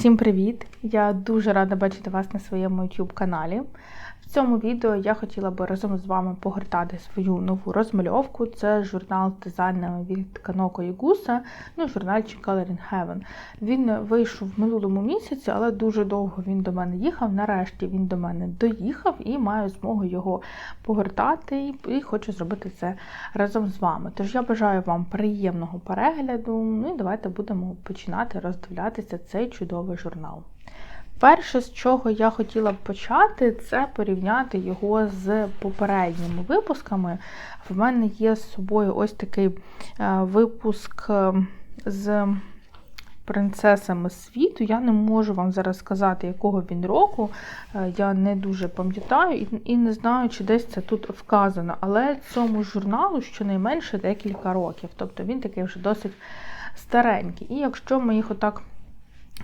Всім привіт! Я дуже рада бачити вас на своєму YouTube каналі. В цьому відео я хотіла би разом з вами погортати свою нову розмальовку. Це журнал з дизайнами від Каноко Ягуса, ну журнальчик Coloring Heaven. Він вийшов в минулому місяці, але дуже довго він до мене їхав. Нарешті він до мене доїхав і маю змогу його погортати і хочу зробити це разом з вами. Тож я бажаю вам приємного перегляду. Ну і давайте будемо починати роздивлятися цей чудовий журнал. Перше, з чого я хотіла б почати, це порівняти його з попередніми випусками. В мене є з собою ось такий е, випуск е, з принцесами світу. Я не можу вам зараз сказати, якого він року. Е, я не дуже пам'ятаю і не знаю, чи десь це тут вказано. Але цьому журналу щонайменше декілька років. Тобто він такий вже досить старенький. І якщо ми їх отак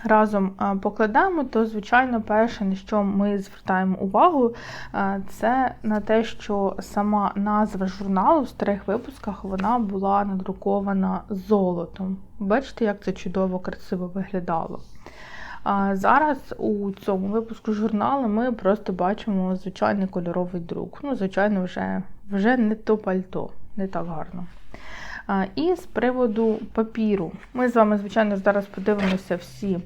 разом покладемо, то, звичайно, перше, на що ми звертаємо увагу, це на те, що сама назва журналу в старих випусках вона була надрукована золотом. Бачите, як це чудово, красиво виглядало. Зараз у цьому випуску журналу ми просто бачимо звичайний кольоровий друк. Ну, звичайно, вже, вже не то пальто, не так гарно. І з приводу папіру. Ми з вами, звичайно, зараз подивимося всі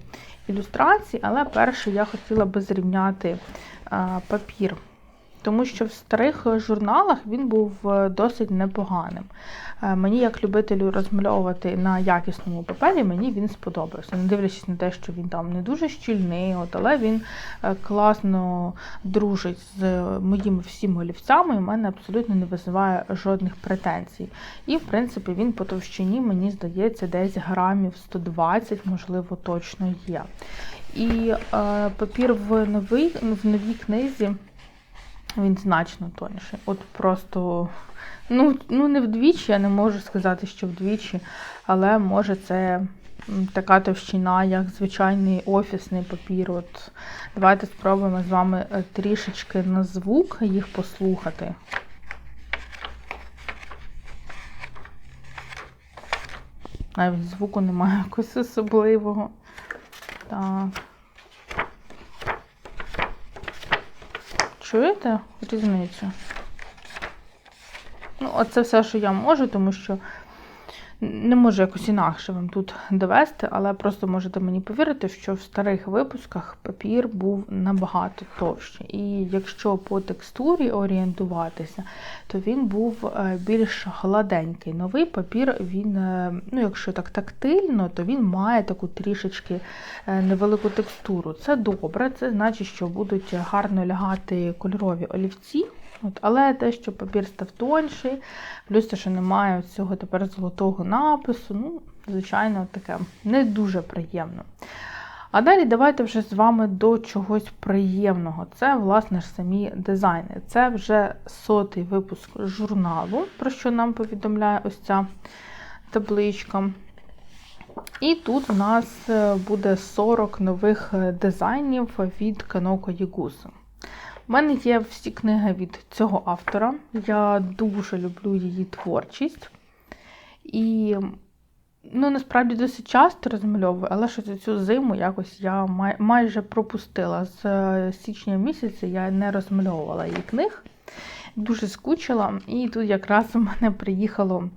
ілюстрації, але перше я хотіла би зрівняти папір тому що в старих журналах він був е, досить непоганим. Е, мені, як любителю розмальовувати на якісному папері, мені він сподобався. Не дивлячись на те, що він там не дуже щільний, от, але він е, класно дружить з моїми всіма олівцями, і в мене абсолютно не визиває жодних претензій. І, в принципі, він по товщині, мені здається, десь грамів 120, можливо, точно є. І е, папір в новій, в новій книзі. Він значно тонший. От просто, ну, ну не вдвічі, я не можу сказати, що вдвічі, але може це така товщина, як звичайний офісний папір. От Давайте спробуємо з вами е, трішечки на звук їх послухати. Навіть звуку немає якогось особливого. Так. Чуєте різницю? Ну, оце все, що я можу, тому що не можу якось інакше вам тут довести, але просто можете мені повірити, що в старих випусках папір був набагато товщий. І якщо по текстурі орієнтуватися, то він був е, більш гладенький. Новий папір, він, е, ну якщо так тактильно, то він має таку трішечки е, невелику текстуру. Це добре, це значить, що будуть гарно лягати кольорові олівці. От, Але те, що папір став тонший, плюс те, що немає цього тепер золотого напису, ну, звичайно, таке не дуже приємно. А далі давайте вже з вами до чогось приємного. Це, власне ж, самі дизайни. Це вже сотий випуск журналу, про що нам повідомляє ось ця табличка. І тут в нас е, буде 40 нових е, дизайнів від Каноко Ягуса. У мене є всі книги від цього автора. Я дуже люблю її творчість. І, ну, насправді, досить часто розмальовую, але що цю зиму якось я май, майже пропустила. З е, січня місяця я не розмальовувала її книг. Дуже скучила. І тут якраз у мене приїхало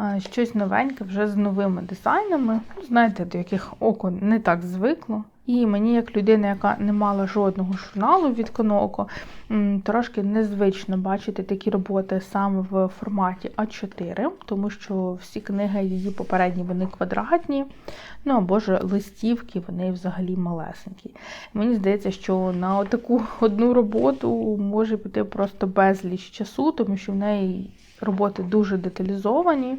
е, щось новеньке вже з новими дизайнами. Знаєте, до яких око не так звикло. І мені, як людина, яка не мала жодного журналу від Коноко, трошки незвично бачити такі роботи саме в форматі А4, тому що всі книги її попередні вони квадратні, ну або ж листівки, вони взагалі малесенькі. Мені здається, що на таку одну роботу може піти просто безліч часу, тому що в неї роботи дуже деталізовані.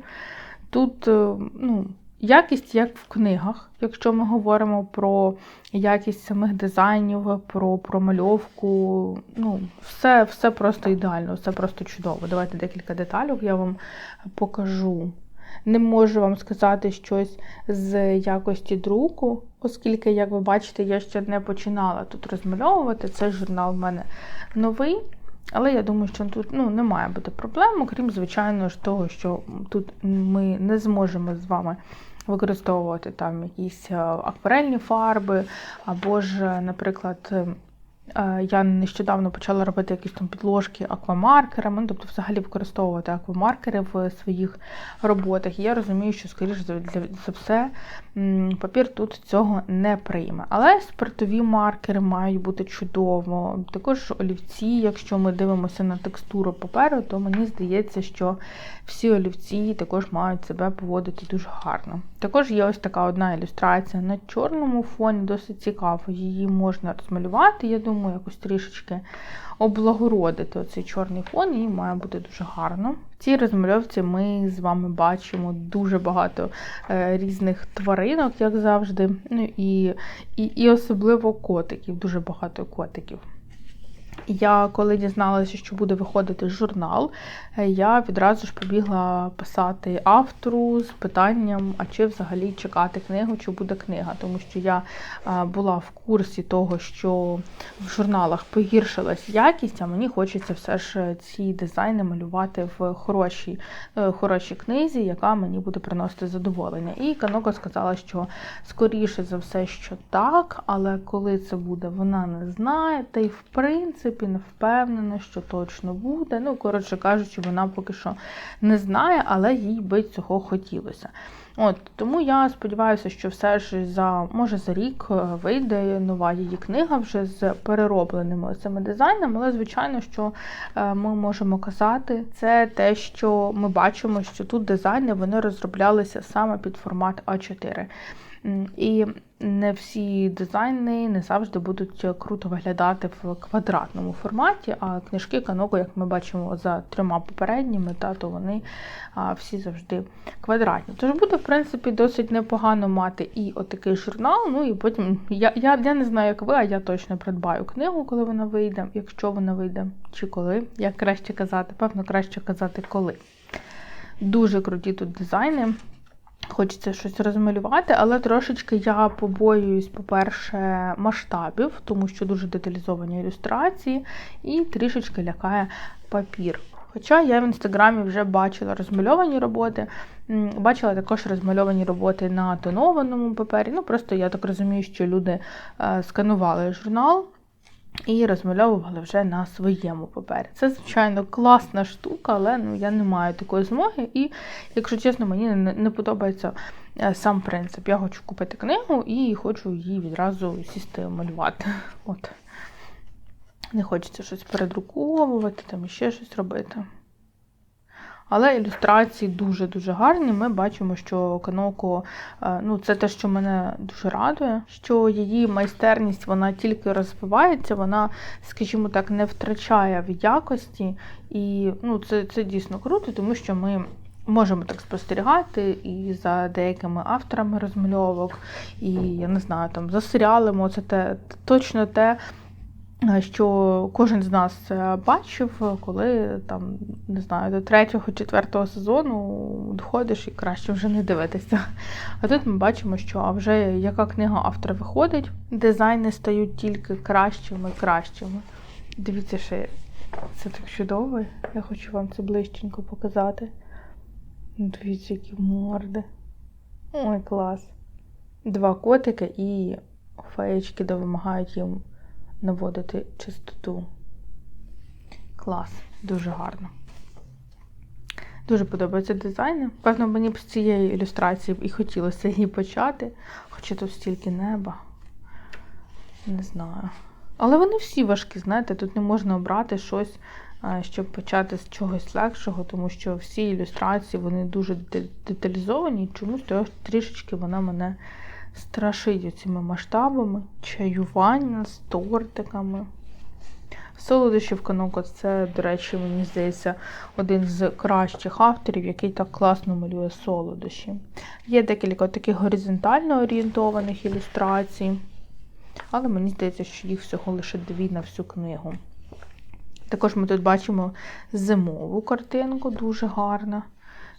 Тут, е, ну, Якість, як в книгах, якщо ми говоримо про якість самих дизайнів, про промальовку, ну, все все просто ідеально, все просто чудово. Давайте декілька деталей я вам покажу. Не можу вам сказати щось з якості друку, оскільки, як ви бачите, я ще не починала тут розмальовувати. Цей журнал в мене новий. Але я думаю, що тут ну, не має бути проблем, окрім, звичайно ж того, що тут ми не зможемо з вами використовувати там якісь е, акварельні фарби, або ж, наприклад, Е, я нещодавно почала робити якісь там підложки аквамаркерами, ну, тобто взагалі використовувати аквамаркери в своїх роботах. І я розумію, що, скоріш за все, папір тут цього не прийме. Але спиртові маркери мають бути чудово. Також олівці, якщо ми дивимося на текстуру паперу, то мені здається, що всі олівці також мають себе поводити дуже гарно. Також є ось така одна ілюстрація на чорному фоні, досить цікаво, її можна розмалювати. Я думаю, якось трішечки облагородити оцей чорний фон, і має бути дуже гарно. В цій розмальовці ми з вами бачимо дуже багато е, різних тваринок, як завжди. Ну і, і, і особливо котиків, дуже багато котиків. Я коли дізналася, що буде виходити журнал, е, я відразу ж побігла писати автору з питанням, а чи взагалі чекати книгу, чи буде книга. Тому що я була в курсі того, що в журналах погіршилась якість, а мені хочеться все ж ці дизайни малювати в хорошій е, хорошій книзі, яка мені буде приносити задоволення. І Каноко сказала, що скоріше за все, що так, але коли це буде, вона не знає. Та й в принципі принципі, не впевнена, що точно буде. Ну, коротше кажучи, вона поки що не знає, але їй би цього хотілося. От, Тому я сподіваюся, що все ж за може за рік е, вийде нова її книга вже з переробленими цими дизайнами, але, звичайно, що е, ми можемо казати, це те, що ми бачимо, що тут дизайни вони розроблялися саме під формат А4. І не всі дизайни не завжди будуть круто виглядати в квадратному форматі, а книжки Каноко, як ми бачимо за трьома попередніми, та, то вони всі завжди квадратні. Тож буде, в принципі, досить непогано мати і отакий журнал. Ну і потім я, я, я не знаю, як ви, а я точно придбаю книгу, коли вона вийде, якщо вона вийде, чи коли. Як краще казати, певно, краще казати коли. Дуже круті тут дизайни. Хочеться щось розмалювати, але трошечки я побоююсь, по-перше, масштабів, тому що дуже деталізовані ілюстрації, і трішечки лякає папір. Хоча я в інстаграмі вже бачила розмальовані роботи, бачила також розмальовані роботи на тонованому папері. Ну, просто я так розумію, що люди е, сканували журнал і розмальовували вже на своєму папері. Це, звичайно, класна штука, але ну, я не маю такої змоги. І, якщо чесно, мені не, подобається е, сам принцип. Я хочу купити книгу і хочу її відразу сісти малювати. От. Не хочеться щось передруковувати, там іще щось робити. Але ілюстрації дуже-дуже гарні. Ми бачимо, що Каноко, е, ну це те, що мене дуже радує, що її майстерність вона тільки розвивається, вона, скажімо так, не втрачає в якості. І ну, це, це дійсно круто, тому що ми. Можемо так спостерігати і за деякими авторами розмальовок, і я не знаю, там за серіалами це те точно те, що кожен з нас бачив, коли там, не знаю, до третього, четвертого сезону доходиш і краще вже не дивитися. А тут ми бачимо, що вже яка книга автора виходить, дизайни стають тільки кращими і кращими. Дивіться, ще це так чудово. Я хочу вам це ближченько показати. Дивіться, які морди. Ой, клас. Два котики і феєчки допомагають їм наводити чистоту. Клас, дуже гарно. Дуже подобаються дизайни. Певно, мені б з цієї ілюстрації і хотілося її почати, хоча тут стільки неба. Не знаю. Але вони всі важкі, знаєте, тут не можна обрати щось, щоб почати з чогось легшого, тому що всі ілюстрації вони дуже деталізовані, чомусь трішечки вона мене страшить цими масштабами, чаювання з тортиками. Солодощів Каноко це, до речі, мені здається, один з кращих авторів, який так класно малює солодощі. Є декілька таких горизонтально орієнтованих ілюстрацій, але мені здається, що їх всього лише дві на всю книгу. Також ми тут бачимо зимову картинку, дуже гарна.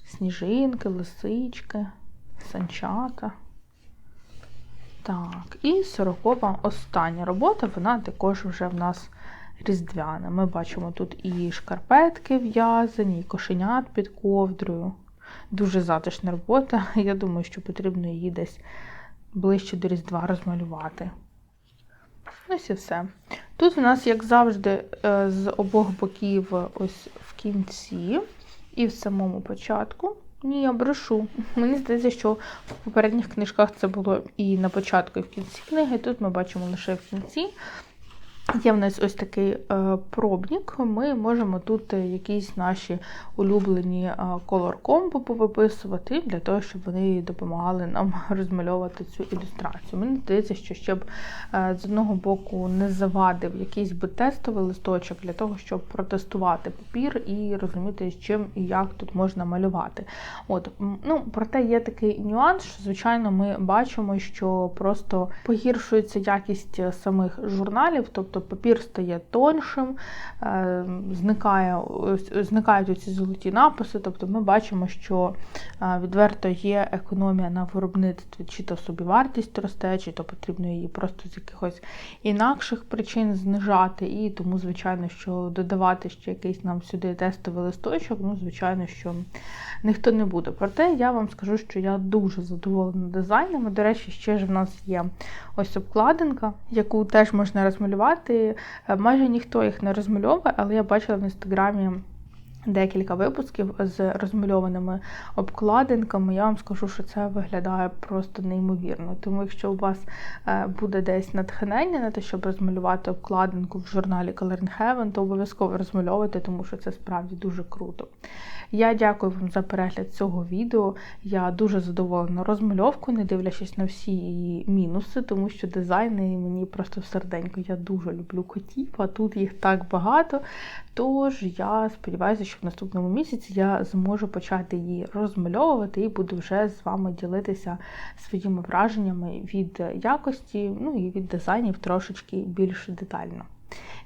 Сніжинки, лисички, санчата. Так, і сорокова остання робота, вона також вже в нас різдвяна. Ми бачимо тут і шкарпетки в'язані, і кошенят під ковдрою. дуже затишна робота. Я думаю, що потрібно її десь ближче до Різдва розмалювати. Ось і все. Тут у нас, як завжди, е, з обох боків, ось в кінці і в самому початку. Ні, я брешу. Мені здається, що в попередніх книжках це було і на початку, і в кінці книги. Тут ми бачимо лише в кінці. Є в нас ось такий е, пробник. Ми можемо тут е, якісь наші улюблені колор комбо повиписувати для того, щоб вони допомагали нам розмальовувати цю ілюстрацію. Мені здається, що щоб е, з одного боку не завадив якийсь би тестовий листочок для того, щоб протестувати папір і розуміти, з чим і як тут можна малювати. От, ну, Проте є такий нюанс, що, звичайно, ми бачимо, що просто погіршується якість самих журналів. тобто тобто папір стає тоншим, е, зникає, зникають оці золоті написи. Тобто ми бачимо, що е, відверто є економія на виробництві, чи то собівартість росте, чи то потрібно її просто з якихось інакших причин знижати. І тому, звичайно, що додавати ще якийсь нам сюди тестовий листочок, ну, звичайно, що ніхто не буде. Проте я вам скажу, що я дуже задоволена дизайнами. До речі, ще ж в нас є ось обкладинка, яку теж можна розмалювати. Е, майже ніхто їх не розмальовує, але я бачила в інстаграмі. Декілька випусків з розмальованими обкладинками. Я вам скажу, що це виглядає просто неймовірно. Тому, якщо у вас е, буде десь натхнення на те, щоб розмалювати обкладинку в журналі Color Heaven, то обов'язково розмальовуйте, тому що це справді дуже круто. Я дякую вам за перегляд цього відео. Я дуже задоволена розмальовкою, не дивлячись на всі її мінуси, тому що дизайни мені просто в серденько. Я дуже люблю котів, а тут їх так багато. Тож я сподіваюся, що в наступному місяці я зможу почати її розмальовувати і буду вже з вами ділитися своїми враженнями від якості, ну і від дизайнів трошечки більш детально.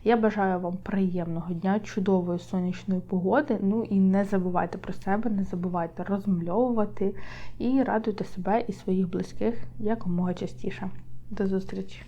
Я бажаю вам приємного дня, чудової сонячної погоди. Ну і не забувайте про себе, не забувайте розмальовувати і радуйте себе і своїх близьких якомога частіше. До зустрічі!